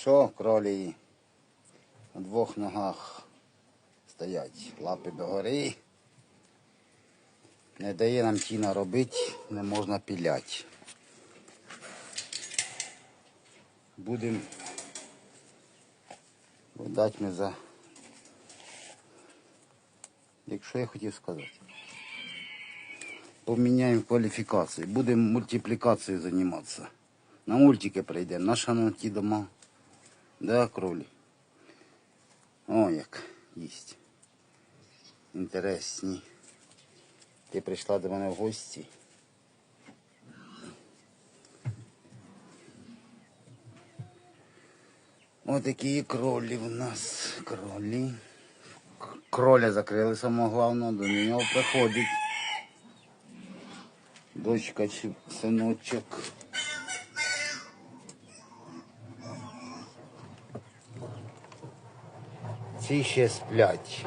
Що кролі на двох ногах стоять, лапи догори. Не дає нам тіна робити, не можна піляти. Будемо видати ми за. Якщо я хотів сказати. Поміняємо кваліфікацію. Будемо мультиплікацією займатися. На мультики прийдемо. На ті дома. Да, кролі? О, як їсть. Інтересні. Ти прийшла до мене в гості. Ось такі кролі в нас. Кролі. Кроля закрили самого головного, до нього приходить. Дочка чи синочок. Ці ще сплять.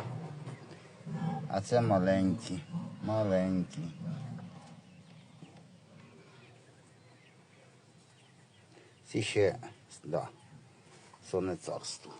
А це маленькі, маленькі. Ці ще, да, сонне царство.